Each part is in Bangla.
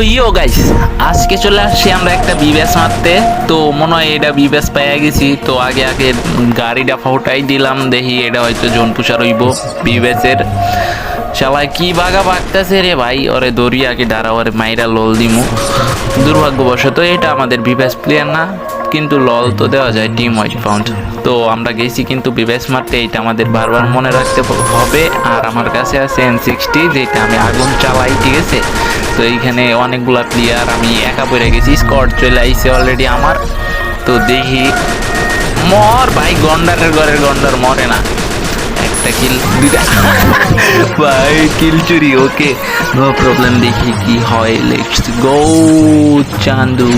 তো ইও গাইস আজকে চলে আসছি আমরা একটা বিবেস মারতে তো মনে হয় এটা বিবেস পেয়ে গেছি। তো আগে আগে গাড়িটা ফাউটাই দিলাম, দেখি এটা হয়তো জন পুষার হইব বিবেসের। শালাই কি বাগা বাগতেছে রে ভাই? ওরে দরিয়াকে দাঁড়া ওরে মাইরা লল দিমু। দুর্ভাগ্যবশত এটা আমাদের বিবেস প্লেয়ার না, কিন্তু লল তো দেওয়া যায় টিম ওয়াইট ফাউন্ড তো আমরা গেছি কিন্তু বিবেস মারতে এটা আমাদের বারবার মনে রাখতে হবে। আর আমার কাছে আছে এন সিক্সটি যেটা আমি আগুন চালাই, ঠিক আছে? তো এইখানে অনেকগুলা প্লেয়ার আমি একা পড়ে গেছি। স্কট চলে আইসে অলরেডি আমার। তো দেখি, মর ভাই, গন্ডারের ঘরের গন্ডার মরে না। একটা কিল ভাই কিল চুরি ওকে নো প্রবলেম দেখি কি হয়। Let's go Chandu.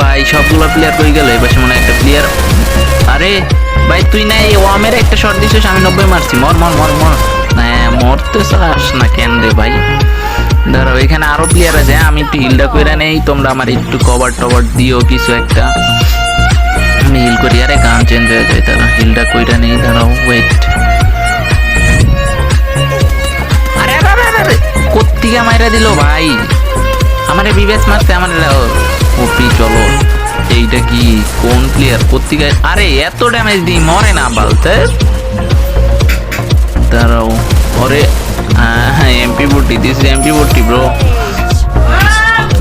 ভাই, সবগুলো প্লেয়ার কই গেল? এবার মনে একটা প্লেয়ার আরে! ভাই, তুই না এই ওয়ামের একটা শট দিছিস, আমি নব্বই মারছি। মর মর মর মর। মরতে চাস না কেন রে ভাই? ধরো, এখানে আরও প্লেয়ার আছে, আমি একটু হিলটা করে নেই, তোমরা আমার একটু কভার টভার দিও কিছু একটা। আমি হিল করি, আরে গান চেঞ্জ হয়ে যায় তারা হিলটা কইরা নেই, দাঁড়াও ওয়েট আরে মাইরা দিল ভাই? আমারে বিবেচ মারতে, আমার ওপি চলো। এইটা কি কোন প্লেয়ার কোত্তিকা আরে, এত ড্যামেজ দিই, মরে না বালতে। দাঁড়াও ওরে হ্যাঁ এমপি বুটি দিস এমপি বুটি ব্রো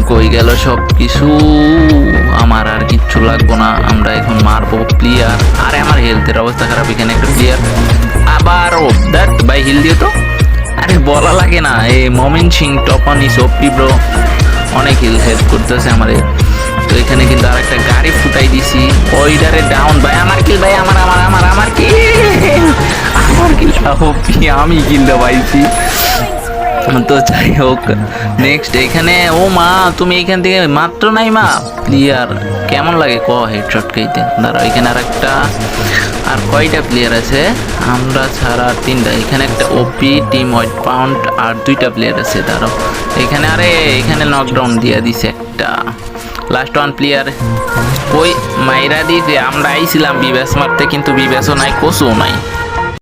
কই গেল সব কিছু? আমার আর কিচ্ছু লাগবো না, আমরা এখন মারবো প্লেয়ার আরে, আমার হেলথের অবস্থা খারাপ, এখানে একটা প্লেয়ার আবার, ও দ্যাট বাই হিল দিও তো। আরে, বলা লাগে না, এই Momin Singh Topon is OP bro অনেক হিল হেল্প করতেছে আমারে। তো এখানে কিন্তু আর একটা গাড়ি ফুটাই দিছি। ওইটারে ডাউন ভাই, আমার কিল ভাই, আমার আমার আমার আমার কিল আমার কিল আমি কিলটা পাইছি। তো যাই হোক নেক্সট এখানে, ও মা, তুমি এখান থেকে মাত্র নাই মা। প্লেয়ার কেমন লাগে? ক হেডশট খাইতে দাঁড়াও, এখানে আর একটা আর কয়টা প্লেয়ার আছে? আমরা ছাড়া তিনটা। এখানে একটা ওপি টিম হোয়াইট পাউন্ড আর দুইটা প্লেয়ার আছে, দাঁড়াও। এখানে, আরে, এখানে নকডাউন দিয়ে দিছে একটা। লাস্ট ওয়ান প্লেয়ার ওই মাইরা দিয়ে আমরা আইছিলাম বিবেস মারতে, কিন্তু বিবেসও নাই, কোচও নাই।